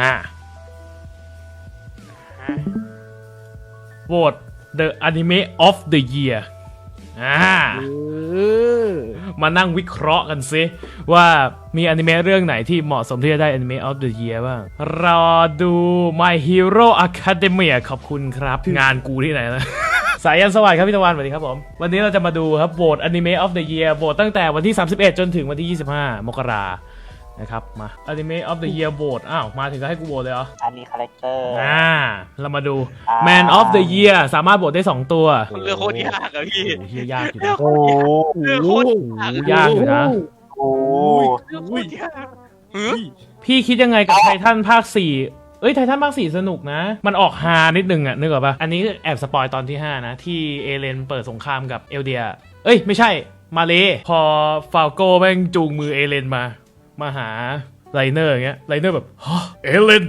อ่าโหวต The Anime of the Year อ่าเออมานั่งวิเคราะห์กันซิว่ามีอนิเมะเรื่องไหนที่เหมาะสมที่จะได้ Anime of the Year บ้างรอดู My Hero Academia ขอบคุณครับ งานกูที่ไหนนะสายยันสวัสดีครับพี่ตะวันสวัสดีครับผม วันนี้เราจะมาดูครับโหวต Anime of the Year โหวตตั้งแต่วันที่ 31 จนถึงวันที่ 25 มกรา นะครับมา Anime of the Year โหวตอ้าว มาถึงก็ให้กูโหวตเลยเหรอ อันนี้คาแรคเตอร์อ่า เรามาดูอ่า Man of the Year สามารถโหวตได้2ตัวเรื่องโคตรยากอะพี่โอ้โหเฮียยากอยู่นะ โอ้โหเรื่องโคตรยากยากอยู่นะ โอ้โหเรื่องโคตรยากเฮ้ยพี่คิดยังไงกับไททันภาค 4 เอ้ยไททันภาค 4 สนุกนะ มันออกฮานิดนึงอะนึกออกปะอันนี้แอบสปอยตอนที่ 5 นะ ที่เอเลนเปิดสงครามกับเอลเดีย เอ้ย ไม่ใช่มาเล พอฟาโก้แม่งจูงมือเอเลนมา มาหาไลเนอร์อย่างเงี้ยไลเนอร์แบบฮะเอเลน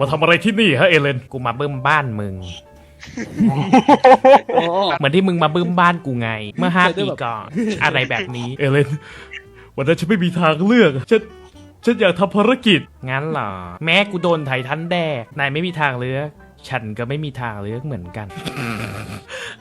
มาทำอะไรที่นี่ฮะเอเลนกูมาเบิ้มบ้านมึงโอ้เหมือนที่มึงมาบึ้มบ้านกูไง เมื่อห้าปีก่อนอะไรแบบนี้เอเลนวันนั้นฉันไม่มีทางเลือกฉันฉันอยากทำภารกิจ งั้นเหรอ แม้กูโดนไททันแดกนายไม่มีทางเลือก ฉันก็ไม่มีทางเลือกเหมือนกัน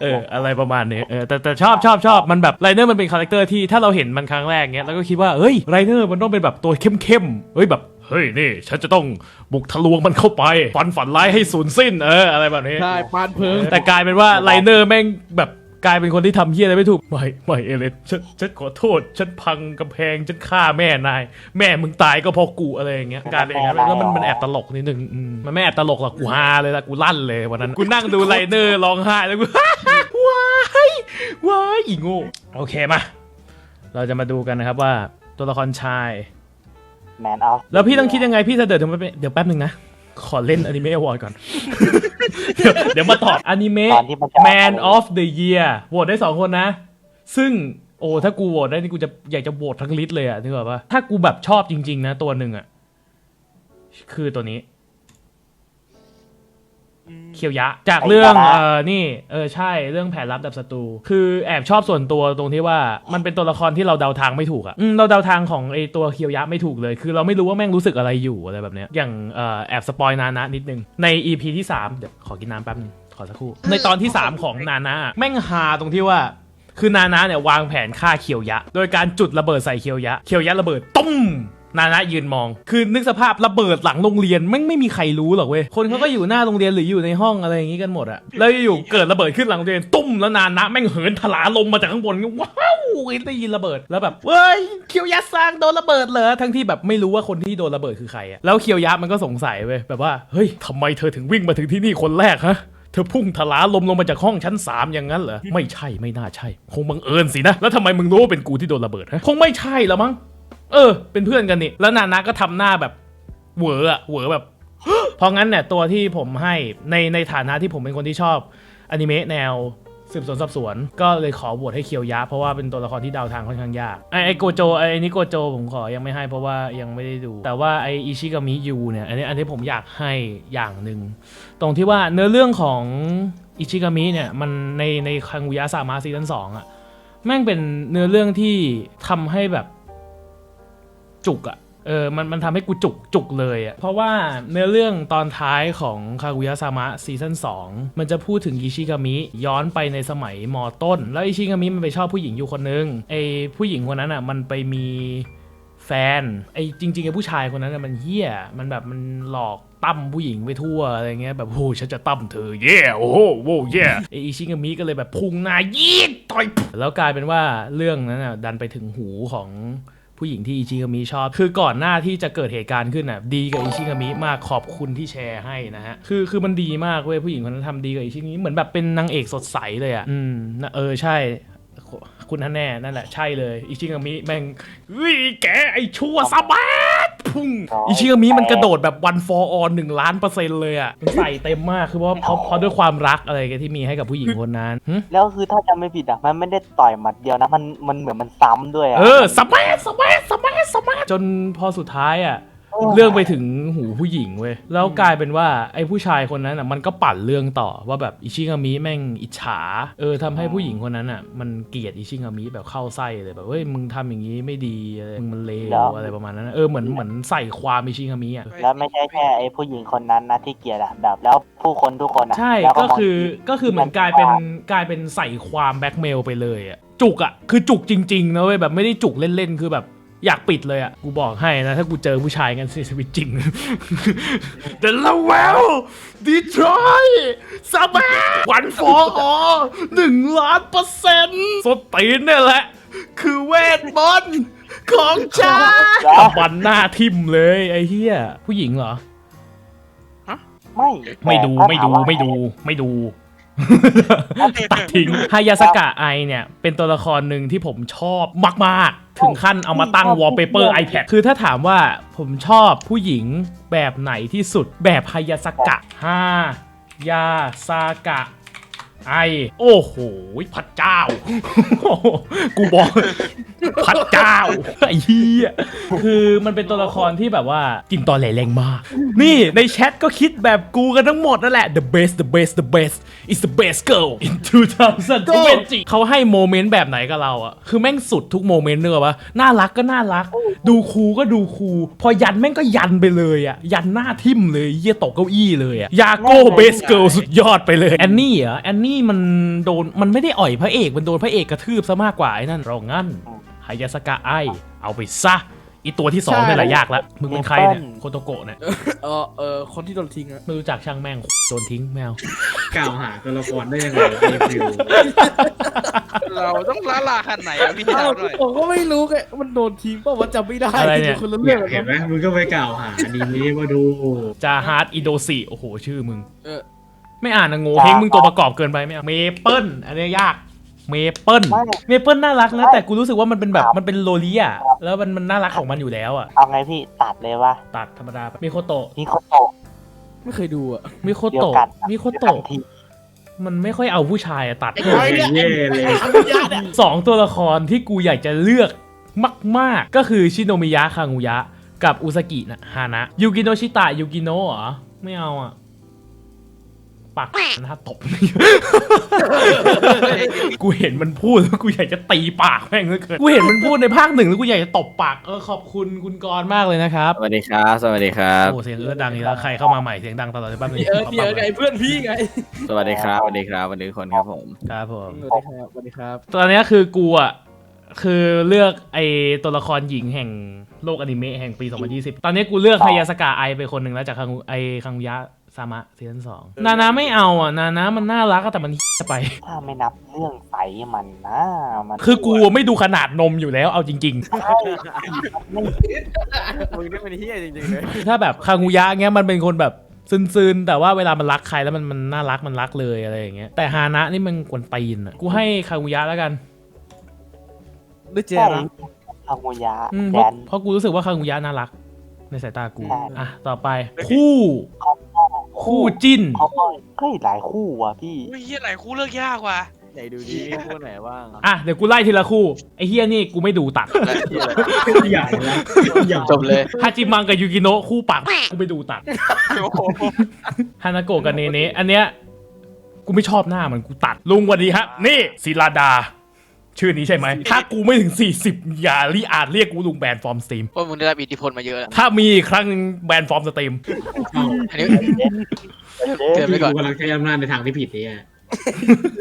เอออะไรประมาณนี้เออแต่แต่ชอบชอบชอบมันแบบไรเนอร์มันเป็นคาแรคเตอร์ที่ถ้าเราเห็นมันครั้งแรกเงี้ยแล้วก็คิดว่าเฮ้ยไรเนอร์มันต้องเป็นแบบตัวเข้มเข้มๆเฮ้ยแบบเฮ้ยนี่ ฉันจะต้องบุกทะลวงมันเข้าไป ฟันฝันร้ายให้สูญสิ้นเอออะไรแบบนี้ใช่ปานเพิงแต่กลายเป็นว่าไลเนอร์แม่งแบบ กลายเป็นคนที่ทำเฮี้ยอะไรไม่ถูก ไม่ ไม่เอเลนฉันฉันขอโทษ ฉันพังกำแพง ฉันฆ่าแม่นาย แม่มึงตายก็เพราะกูอะไรอย่างเงี้ยกลายเป็นอย่างนั้นแล้วมันมันแอบตลกนิดนึงอืมมันไม่แอบตลกหรอก กูฮาเลยละกูลั่นเลยวันนั้น กูนั่งดูไลเนอร์ร้องไห้แล้วกู ว้ายว้ายอีโง่ โอเคมา เราจะมาดูกันนะครับว่าตัวละครชาย แมนออฟแล้วพี่ต้องคิดยังไงพี่จะเดินถึงมาเป็นเดี๋ยวแป๊บหนึ่งนะ ขอเล่นอนิเมะอวอร์ดก่อน เดี๋ยวมาตอบอนิเมะตอนที่มันจะ Man of the Year โหวตได้สองคนนะ ซึ่งโอ้ถ้ากูโหวตได้นี่กูจะอยากจะโหวตทั้งลิสต์เลยอะนึกออกปะถ้ากูแบบชอบจริง ๆ นะ ตัวหนึ่งอะคือตัวนี้ เคียวยะ จากเรื่องเออนี่เออใช่เรื่องแผนลับดับศัตรู คือแอบชอบส่วนตัวตรงที่ว่ามันเป็นตัวละครที่เราเดาทางไม่ถูกอะ่ะอืมเราเดาทางของไอตัวเคียวยะไม่ถูกเลย คือเราไม่รู้ว่าแม่งรู้สึกอะไรอยู่อะไรแบบเนี้ยอย่างเอ่อแอบสปอยนานะนิดนึงใน EP ที่3เดี๋ยวขอกินน้ำแป๊บนึงขอสักครู่ ในตอนที่ 3 ของนานะแม่งฮาตรงที่ว่าคือนานะเนี่ยวางแผนฆ่าเคียวยะ โดยการจุดระเบิดใส่เคียวยะ เคียวยะระเบิดตุ้ม นานะยืนมอง คือนึกสภาพระเบิดหลังโรงเรียนแม่งไม่มีใครรู้หรอกเว้ย คนเขาก็อยู่หน้าโรงเรียนหรืออยู่ในห้องอะไรอย่างงี้กันหมดอะแล้วอยู่เกิดระเบิดขึ้นหลังโรงเรียนตุ้มแล้วนานะแม่งเหินถลาลมมาจากข้างบนว้าวได้ยินระเบิดแล้วแบบเว้ยเคียวยะสร้างโดนระเบิดเหรอทั้งที่แบบไม่รู้ว่าคนที่โดนระเบิดคือใครอะแล้วเคียวยะมันก็สงสัยเว้ยแบบว่าเฮ้ยทำไมเธอถึงวิ่งมาถึงที่นี่คนแรกฮะเธอพุ่งทลาลมลงมาจากห้องชั้นสามอย่างนั้นเหรอไม่ใช่ไม่น่าใช่ คงบังเอิญสินะแล้วทำไมมึงรู้ว่าเป็นกูที่โดนระเบิดฮะคงไม่ใช่ละมั้ง เออ เป็นเพื่อนกันนี่ แล้วนานาก็ทำหน้าแบบเหวออะเหวอแบบ เพราะงั้นเนี่ยตัวที่ผมให้ในในฐานะที่ผมเป็นคนที่ชอบอนิเมะแนวสืบสวนสอบสวน ก็เลยขอโหวตให้เคียวยะ เพราะว่าเป็นตัวละครที่เดาทางค่อนข้างยากไอไอโกโจไอนิโกโจผมขอยังไม่ให้เพราะว่ายังไม่ได้ดู แต่ว่าไออิชิกามิยูเนี่ยอันนี้อันนี้ผมอยากให้อย่างหนึ่งตรงที่ว่าเนื้อเรื่องของอิชิกามิเนี่ยมันในในคังกุยะสามาซีซั่นสองอะแม่งเป็นเนื้อเรื่องที่ทำให้แบบ จุกอะเออมันมันทำให้กูจุกจุกเลยอะเพราะว่าเนื้อเรื่องตอนท้ายของคากุยะซามะซีซั่น2 มันจะพูดถึงอิชิกามิย้อนไปในสมัยมต้น แล้วอิชิกามิมันไปชอบผู้หญิงอยู่คนนึงไอผู้หญิงคนนั้นอะมันไปมีแฟนไอ้จริงๆไอ้ผู้ชายคนนั้นน่ะมันเหี้ยมันแบบมันหลอกตั้มผู้หญิงไปทั่วอะไรเงี้ยแบบโอ้ฉันจะตั้มเธอเย่โอ้โหโว้เย่ไออิชิงามิก็เลยแบบพุ่งหน้ายีดต่อยแล้วกลายเป็นว่าเรื่องนั้นน่ะดันไปถึงหูของ ผู้หญิงที่อิชิคามิชอบ คือก่อนหน้าที่จะเกิดเหตุการณ์ขึ้นน่ะดีกับอิชิคามิมากขอบคุณที่แชร์ให้นะฮะคือคือมันดีมากเว้ยผู้หญิงคนนั้นทำดีกับอิชิคามิเหมือนแบบเป็นนางเอกสดใสเลยอะอืมนะเออใช่ คุณท่านแน่นั่นแหละใช่เลยอิชิงามิแม่งเฮ้ยแกไอชั่วสะบัดพุ่งอิชิงามิมันกระโดดแบบวันฟอร์ออนหนึ่งล้านเปอร์เซ็นต์เลยอะมันใส่เต็มมากคือเพราะเพราะเพราะด้วยความรักอะไรกันที่มีให้กับผู้หญิงคนนั้นหึแล้วคือถ้าจำไม่ผิดอะมันไม่ได้ต่อยหมัดเดียวนะมันมันเหมือนมันซ้ำด้วยอะเออสะบัดสะบัดสะบัดสะบัดจนพอสุดท้ายอะ เรื่องไปถึงหูผู้หญิงเว้ยแล้วกลายเป็นว่าไอ้ผู้ชายคนนั้นอะมันก็ปั่นเรื่องต่อว่าแบบอิชิงามิแม่งอิจฉาเออทำให้ผู้หญิงคนนั้นอะมันเกลียดอิชิงามิแบบเข้าไส้เลยแบบเฮ้ยมึงทำอย่างนี้ไม่ดีอะไรมึงมันเลวอะไรประมาณนั้นนะเออเหมือนเหมือนใส่ความอิชิงามิอะ แล้วไม่ใช่แค่ไอ้ผู้หญิงคนนั้นนะที่เกลียดอะแบบแล้วผู้คนทุกคนอะใช่แล้วก็มองคือก็คือเหมือนกลายเป็นกลายเป็นใส่ความแบ็กเมลไปเลยอะจุกอะคือจุกจริงๆนะเว้ยแบบไม่ได้จุกเล่นๆคือแบบ อยากปิดเลยอะ กูบอกให้นะ ถ้ากูเจอผู้ชายกันสิชีวิตจริงเดลเวลดีทรอยซาบวันฟอร์อหนึ่งล้านเปอร์เซ็นต์สดตีนเนี่ยแหละ คือเวทมนต์ของฉันตะบันหน้าทิมเลยไอ้เหี้ย ผู้หญิงเหรอ ไม่ไม่ดูแต่ไม่ดูถ้าถาว่าไม่ดูไม่ดู ตัดทิ้งฮายาสกะไอเนี่ย เป็นตัวละครหนึ่งที่ผมชอบมาก ๆ ถึงขั้นเอามาตั้งวอลเปเปอร์ iPad คือถ้าถามว่าผมชอบผู้หญิงแบบไหนที่สุดแบบฮายาสกะฮายาสกะ ไอ โอ้โหพระเจ้า กูบอกพระเจ้าไอ้เหี้ยคือมันเป็นตัวละครที่แบบว่ากินตอนแหลแรงมาก นี่ในแชทก็คิดแบบกูกันทั้งหมดนั่นแหละ the best the best the best is the best girl in 2020เขาให้โมเมนต์แบบไหนกับเราอะคือแม่งสุดทุกโมเมนต์เนอะวะน่ารักก็น่ารัก ดูคูลก็ดูคูลพอยันแม่งก็ยันไปเลยอะยันหน้าทิ่มเลยเยี่ยตกเก้าอี้เลยอะยาโก้เบสเกิลสุดยอดไปเลยแอนนี่เหรอแอนนี่มันโดนมันไม่ได้อ่อยพระเอกมันโดนพระเอกกระทืบซะมากกว่าไอ้นั่นเรางั้นฮายาสกะไอเอาไปซะอีตัวที่สองนี่แหละยากละมึงเป็นใครเนี่ยโคโตโกะเนี่ยเออเออคนที่โดนทิ้งอะไม่รู้จักช่างแม่งโดนทิ้งแมวกล่าวหาตัวละครได้ยังไงไอ้ฟิวเราต้องละลาขนาดไหนอะพี่อ้าดาววด้วยผมก็ไม่รู้ไงมันโดนทิ้งเปล่าว่าจำไม่ได้อะไรเนี่ยคนละเนี่เรื่อยงเห็นไหมมึงก็ไปกล่าวหาดีนี้มาดูจาฮาร์ดอิโดซิโอ้โหชื่อมึงเออ ไม่อ่านนะโง่เฮงมึงตัวประกอบเกินไปไม่เอาเมเปิลอันนี้ยากเมเปิลไม่เมเปิลน่ารักนะ แต่กูรู้สึกว่ามันเป็นแบบมันเป็นโลลิอะแล้วมันมันน่ารักของมันอยู่แล้วอะเอาไงพี่ตัดเลยว่าตัดธรรมดาไปมิโคโตะนี่เขาโตะไม่เคยดูอะมิโคเดียวโตะกันมิโคเดียวกัโตะนที มันไม่ค่อยเอาผู้ชายอะตัดโอ้ยเย่เลยสองตัวละครที่กูอยากจะเลือกมาก ๆ ก็คือชิโนมิยะคางูยะ กับอุซากินะฮานะยูกิโนชิตะยูกิโนะเหรอ ไม่เอาอะ ปากนะตบ กูเห็นมันพูดแล้วกูอยากจะตีปากแม่งเหลือเกินกูเห็นมันพูดในภาคหนึ่งแล้วกูอยากจะตบปากเออขอบคุณคุณกรณ์มากเลยนะครับสวัสดีครับ สวัสดีครับ โอ้เสียงเอื้อดังอีกแล้วใครเข้ามาใหม่เสียงดังตลอดเลยบ้างเลยเออเดี๋ยวไงเพื่อนพี่ไงสวัสดีครับ สวัสดีครับสวัสดีทุกคนครับผม ครับผมสวัสดีครับสวัสดีครับตอนเนี้ยคือกูอะคือเลือกไอตัวละครหญิงแห่งโลกอนิเมะแห่งปี 2020 ตอนนี้กูเลือกฮายาสกะไอไปคนหนึ่งแล้วจากคังไอคังยะ ซามะซีซั่นสองนานาไม่เอาอะ นานามันน่ารักอะแต่มันจะไป ถ้าไม่นับเรื่องใสมันนะมันคือกูไม่ดูขนาดนมอยู่แล้วเอาจริงใช่ไม่มึงนี่เป็นเฮียจริงๆเลย ๆ ถ้าแบบคังยะเงี้ยมันเป็นคนแบบซึนๆแต่ว่าเวลามันรักใครแล้วมันมันน่ารักมันรักเลยอะไรอย่างเงี้ยแต่ฮานะนี่มันกวนตีนอะกูให้คังยะแล้วกันด้วยเจใช่รังทามุยะอืมเพแดราะน เพราะกูรู้สึกว่าคังยะน่ารัก ในสายตากูใช่ อะต่อไปคู่คู่จิ้นเขาก็เฮ้ยหลายคู่ว่ะพี่อุ้ยเฮียไหนคู่เลือกยากว่ะไหนดูดีคู่ไหนบ้างอะเดี๋ยวกูไล่ทีละคู่ไอ้เฮียนี่กูไม่ดูตัดใหญ่แล้วใหญ่จบเลยฮาจิมังกับยูกิโนะคู่ปากกูไม่ดูตัดโอ้โหฮานาโกะกับเนเนะอันเนี้ยกูไม่ชอบหน้ามันกูตัด ลุงสวันดีครับนี่ศิลาดา ชื่อนี้ใช่ไหม ถ้ากูไม่ถึง 40 อย่ารีอาจเรียกกูลุงแบนฟอร์มสตรีมเพราะมึงได้รับอิทธิพลมาเยอะแล้วถ้ามีอีกครั้งหนึ่งแบนฟอร์มสตรีม อันนี้เดเกินไปที่ก่อนกูกำลังใช้อำนาจในทางที่ผิดเนี่ย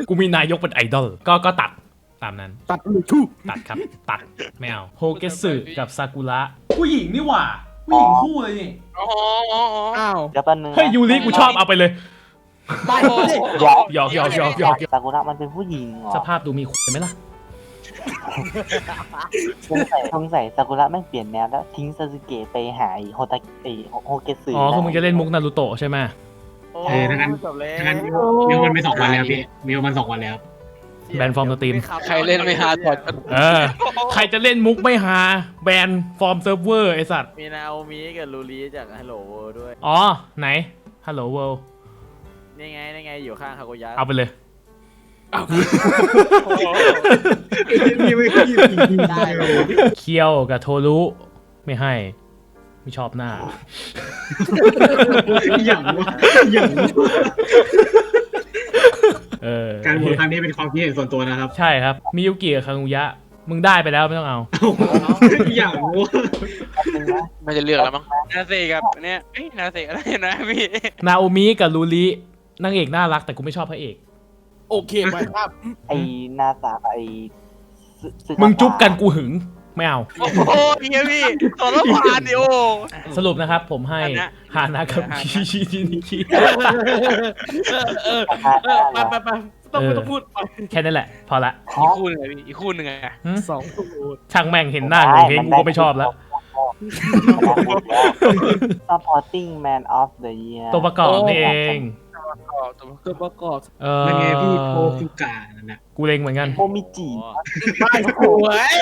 กูมีนายกเป็นไอดอล ก็ก็ตัดตามนั้น ตัดหรือทู่ตัดครับ ตัด ไม่เอา โฮเกสึกับซากุระ ผู้หญิงนี่หว่า ผู้หญิงคู่เลยนี่ อ๋ออ๋ออ๋ออ้าวเดี๋ยวแป๊บนึงนะเฮ้ยยูริกูชอบเอาไปเลย ไปเลยหยอกหยอกหยอกหยอกหยอก ซากุระมันเป็นผู้หญิงเหรอ สภาพดูมีคุยไหมล่ะ สงสัยสงสัยซากุระแม่งเปลี่ยนแนวแล้ว ทิ้งซาสึเกะไปหาไอ้โฮตาไอ้โฮเกสึอ๋อคือมึงจะเล่นมุกนารูโตะใช่ไหมเออทั้งนั้น จบเลยทั้งนั้นมิวมันไปสองวันแล้วพี่มิวมันสองวันแล้ว แบนฟอร์มสตรีม ใครเล่นไม่ฮาถอดเออ ใครจะเล่นมุกไม่หา แบนฟอร์มเซิร์ฟเวอร์ไอสัตว์ มีนาโอมิกับลูรีจากฮัลโหลเวิลด์ด้วย อ๋อ ไหน ฮัลโหลเวิลด์นี่ไงนี่ไงอยู่ข้างฮาโกยะเอาไปเลย พี่ไม่ขี้จริงๆได้เลยเคียวกับโทรุไม่ให้ ไม่ชอบหน้า อย่างวะอย่างวะเออการโหวตครั้งนี้เป็นความคิดเห็นส่วนตัวนะครับใช่ครับ มิยุกิกับคังุยะ มึงได้ไปแล้วไม่ต้องเอา อย่างวะไม่จะเลือกแล้วมั้งนาเซกับอันเนี้ยเอ้ยนาเซอะไรนะพี่ นาโอมิกับลูรินางเอกน่ารักแต่กูไม่ชอบพระเอก โอเคไปครับไอ้หนาสาไอ้ซึซึมึงจุ๊บกันกูหึงไม่เอา โอ้โหเฮียพี่ตอนละผ่านดิโอ สรุปนะครับ ผมให้อันเนี้ยฮานากับคิชินินิคิเออราคาเออไปไปไปต้องไม่ต้องพูดไปแค่นั้นแหละ พอละอีกคู่หนึ่งอะพี่อีกคู่หนึ่งอะหึสองตูดช่างแม่งเห็นหน้าหนูเพลงกูก็ไม่ชอบแล้ว supporting man of the year ตัวประกอบนี่เอง ก็ตัวตัวประกอบเออนั่นไงพี่โทฟุกะนั่นน่ะกูเล็งเหมือนกันโมมิจิบ้านสวย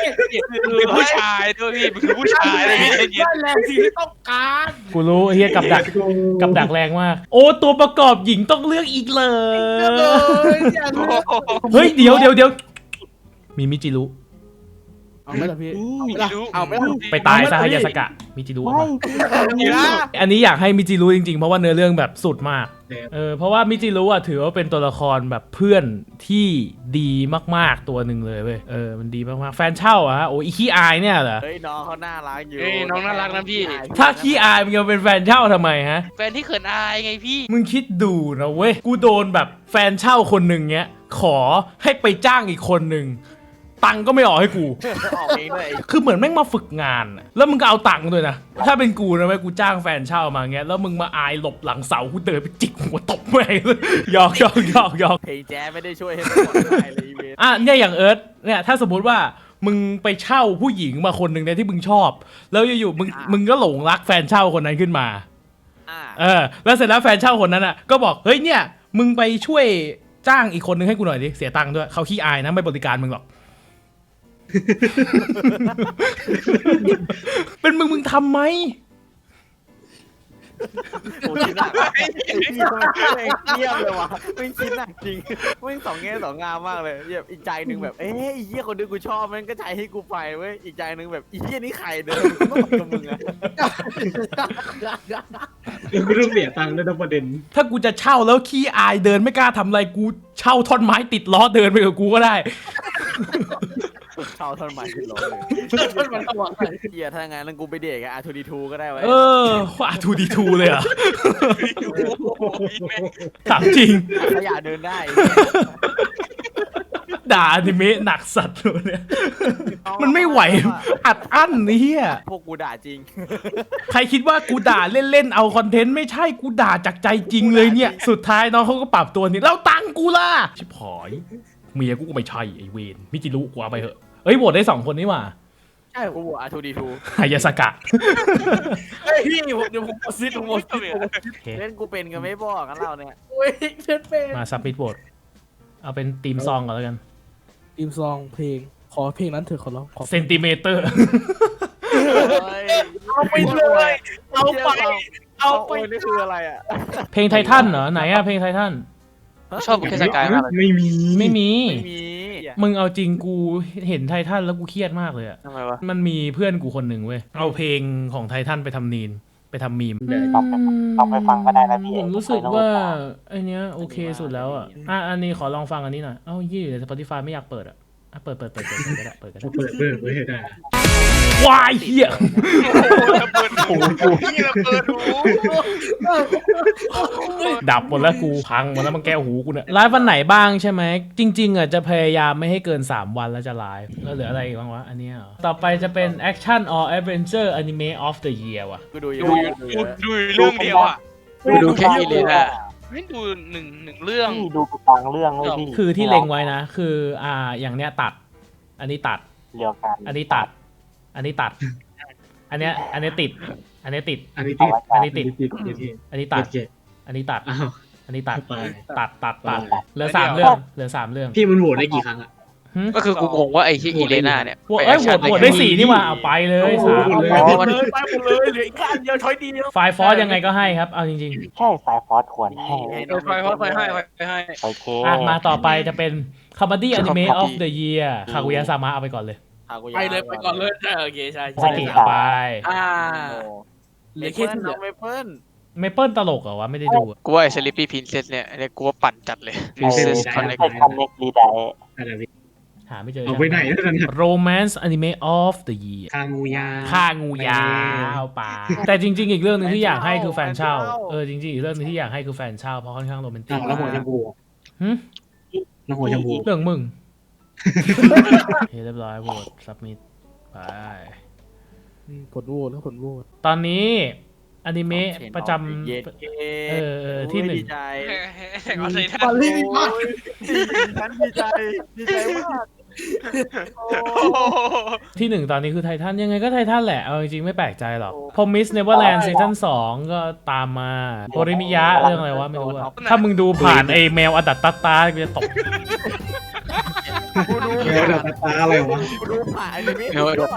เป็นผู้ชายด้วยพี่มันคือผู้ชายเลยพี่ใจเย็นได้แรงสิ่งที่ต้องการกูรู้เฮียกับดักกับดักแรงมากโอ้ตัวประกอบหญิงต้องเลือกอีกเลยเลยอย่าโอ้เลือกโหเฮ้ยเดี๋ยวเดี๋ยวเดี๋ยวมีมิจิรุเอาไหมล่ะพี่นี่เอาเอาไหมล่ะไปตายซะฮายาสกะมิจิรุไม่เอามานี่นะอันนี้อยากให้มิจิรุจริงๆ เพราะว่าเนื้อเรื่องแบบสุดมากเออเออเพราะว่ามิจิรุอะถือว่าเป็นตัวละครแบบเพื่อนที่ดีมากๆตัวหนึ่งเลยเว้ยเออมันดีมากๆแฟนเช่าอะฮะโอ้ยขี้อายเนี่ยเหรอเฮ้ยน้องเขาน่ารักอยู่เอ้ยน้องน่ารักนะพี่ ถ้าขี้อายมึงจะเป็นแฟนเช่าทำไมฮะ แฟนที่เขินอายไงพี่ มึงคิดดูนะเว้ยกูโดนแบบแฟนเช่าคนหนึ่งเนี้ยขอให้ไปจ้างอีกคนหนึ่ง ตังค์ก็ไม่ออกให้กู ออกเองเลยคือเหมือนแม่งมาฝึกงานอะแล้วมึงก็เอาตังค์ด้วยนะ ถ้าเป็นกูนะเว้ยกูจ้างแฟนเช่ามาเงี้ย แล้วมึงมาอายหลบหลังเสา กูเดินไปจิกหัวตบแม่งเลยหยอกหยอกหยอกหยอกเพลงแจ๊สไม่ได้ช่วยให้มันปลอดภัยเลยอีเวนต์อะเนี่ยอย่างเอิร์ธเนี่ยถ้าสมมติว่ามึงไปเช่าผู้หญิงมาคนหนึ่งเนี่ยที่มึงชอบ แล้วอยู่ๆมึงมึงก็หลงรักแฟนเช่าคนนั้นขึ้นมา อ่าเออ แล้วเสร็จแล้วแฟนเช่าคนนั้นอะก็บอกเฮ้ยเนี่ย มึงไปช่วยจ้างอีกคนนึงให้กูหน่อยดิเสียตังค์ด้วยเขาขี้อายนะไม่บริการมึงหรอก เป็นมึงมึงทำไหมโอ้คิดหนักว่ะไอ้เหี้ยมันเยี่ยมเลยว่ะไม่คิดหนักจริงไม่งสองแง่สองงามมากเลยแบบอีกใจหนึ่งแบบเอ้ยไอ้เหี้ยคนที่กูชอบมันก็ใจให้กูไปเว้ยอีกใจหนึ่งแบบอีเหี้ยนี่ใครเดินมากับมึงอะแล้วกูต้องเสียตังค์ด้วยนะประเด็น ถ้ากูจะเช่าแล้วขี้อายเดินไม่กล้าทำอะไรกูเช่าท่อนไม้ติดล้อเดินไปกับกูก็ได้ ชาวท่อนใหม่ขึ้นรถเลยมันมันระวังหน่อยเหี้ยถ้างั้นกูไปเดทกับอาร์ทูดีทูก็ได้ไว้เออว่าทูดีทูเลยเหรอะโอ้โหแม่งถามจริงขยะเดินได้ด่าอนิเมะหนักสัตว์เลยเนี่ยมันไม่ไหว อัดอั้นนี่เฮียพวกกูด่าจริงใครคิดว่ากูด่าเล่นๆเอาคอนเทนต์ไม่ใช่กูด่าจากใจจริงเลยเนี่ย สุดท้ายน้องเขาก็ปรับตัวนี้แล้วตังค์กูล่ะ ชิบหอย เมียกูก็ไม่ใช่ไอเวนมิจิรุกูเอาไปเถอะ เอ้ยโหวตได้สองคนนี่หว่าใช่กูบอกอาร์ทูดีทูฮายาสกะเฮ้ยพี่ผมเดี๋ยวผมกดซิดผมกดซิดผมกดซิดโอเคเล่นกูเป็นกันไม่บอกกันเราเนี่ยโอ้ยเล่นเป็นมาซับมิดโหวตเอาเป็นทีมซองก่อนแล้วกันทีมซองเพลง ขอเพลงนั้นเถอะขอร้องขอเซนติเมเตอร์ เอาไปเลยเอาไปเอาไปโยนี่คืออะไรอะเพลงไททันเหรอไหนอะเพลงไททัน ชอบบุคคลสกายมากเลยไม่มีไม่มี ไม่มี มึงเอาจริงกูเห็นไททันแล้วกูเครียดมากเลยอะทำไมวะมันมีเพื่อนกูคนหนึ่งเว้ย เอาเพลงของไททันไปทำนีน ไปทำมีมต้องไปต้องไปฟังก็ได้นะพี่ผมรู้สึกว่าไอเนี้ยโอเคสุดแล้วอะอะ อันนี้ขอลองฟังอันนี้หน่อย เอ้ายี่อยู่ใน Spotify ไม่อยากเปิดอะ อะเปิดเปิดเปิดเปิดเปิดก็ได้เปิดก็ได้เปิดเปิดไว้ให้ได้วายเฮียระเบิดหูพี่ระเบิดหูดับหมดแล้วกูพังหมดแล้วมันแก้วหูกูเนี่ยไลฟ์วันไหนบ้างใช่ไหมจริง ๆอะจะพยายามไม่ให้เกิน 3 วันแล้วจะไลฟ์แล้วเหลืออะไรอีกบ้างวะอันเนี้ยเหรอต่อไปจะเป็น Action or Adventure Anime of the Year ว่ะ ดูอยู่ดูอยู่ดูดูเรื่องเดียวอะดูแค่นี้เลยอะ ไม่ดูหนึ่งหนึ่งเรื่อง พี่ดูกูฟังเรื่องเลยพี่คือที่เล็งไว้นะ คืออ่าอย่างเนี้ยตัด อันนี้ตัด เดียวกันอันนี้ตัด อันนี้ตัด อันเนี้ย อันเนี้ยติด อันเนี้ยติด อันนี้ติดอันนี้ติดติดติดติดอันนี้ตัดเจ็ดอันนี้ตัด อ้าว อันนี้ตัด ไป ตัดตัดตัดไปเหลือสามเรื่อง เหลือสามเรื่อง พี่มันโหวตได้กี่ครั้งอะหึ ก็คือกูงงว่าไอ้ที่อีเลน่าเนี่ยโหวตเอ้ยโหวตโหวตได้สี่นี่หว่าเอาไปเลยสามโอ้โหไปหมดเลยไปหมดเลยเหลืออีกข้างเดียวช้อยเดียวไฟล์ฟอสยังไงก็ให้ครับ เอาจริงใช่สายฟอสควรให้เออไฟไฟไฟให้ไฟให้โอเคๆอะมาต่อไปจะเป็น Comedy Anime of the Year คากุยะซามะเอาไปก่อนเลยพากูไปเลยไปก่อนเลยใช่โอเคใช่สใช่กิเอาไปอ่าโอ้เหลือแค่เปิ้ลที่เหลืน้อองเมเปิ้ลเมเปิลตลกเหรอวะไม่ได้ดูอะกูว่าไอ้ Sleepy Princess เนี่ยอันเนี้ยกูว่าปั่นจัดเลยเออ Princess คอน Connect เนคคอนเนครีไดอะไรพี่ หาไม่เจอเอาไปไหนแล้วนั่นน่ะ Romance Anime of the Year คางูยาฆ่างูยาวป่าแต่จริง ๆ อีกเรื่องหนึงที่อยากให้คือแฟนเช่า เออจริง ๆ อีกเรื่องหนึงที่อยากให้คือแฟนเช่าเพราะค่อนข้างโรแมนติอ้ากวแล้วหัวชมพูอะหึแล้วหัวชมพูเรื่องมึงโอเคเรียบร้อยโหวตสับมิดไปผลโหวตแล้วผลโหวตตอนนี้ อนิเมะประจเย็ดำเกเออเออที่หนึ่ง ดีใจแข่งเอาเลยนะบอลลี่โอ้ยฉันดีใจดีใจมากโอ้โอ้โหที่หนึ่งตอนนี้คือไททันยังไงก็ไททันแหละ เอาจริงๆ ไม่แปลกใจหรอกพอมิสเนเวอร์แลนด์ซีซั่นสองก็ตามมาโอริมิยะเรื่องอะไรวะไม่รู้อะถ้ามึงดูผ่านไอแมวอดัตตาตากูจะตกกูดู เออแต่ตาอะไรวะรู้ผ่านเลยไม่เดี๋ยวเดี๋ยว